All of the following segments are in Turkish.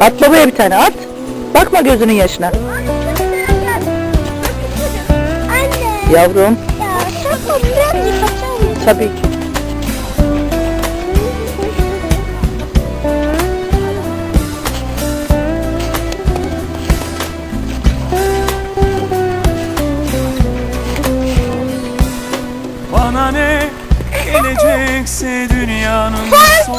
At babaya bir tane at. Bakma gözünün yaşına. Anne. Yavrum Ya tamam birazcık tabii ki. Bana ne gelecekse dünyanın sonu.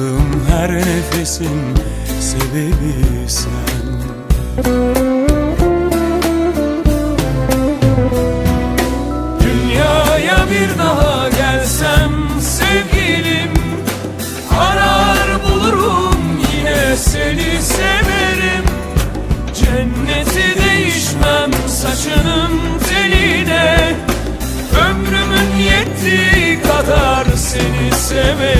Aldığım her nefesin sebebi sen. Dünyaya bir daha gelsem sevgilim Arar bulurum yine seni severim. Cenneti değişmem saçının teline Ömrümün yettiği kadar seni severim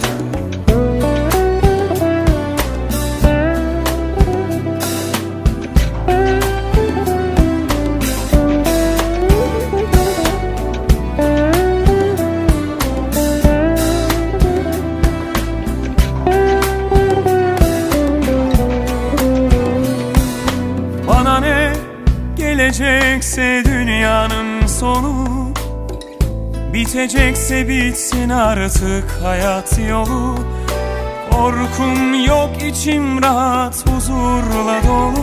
gelecekse dünyanın sonu Bitecekse bitsin artık hayat yolu. Korkum yok içim rahat huzurla dolu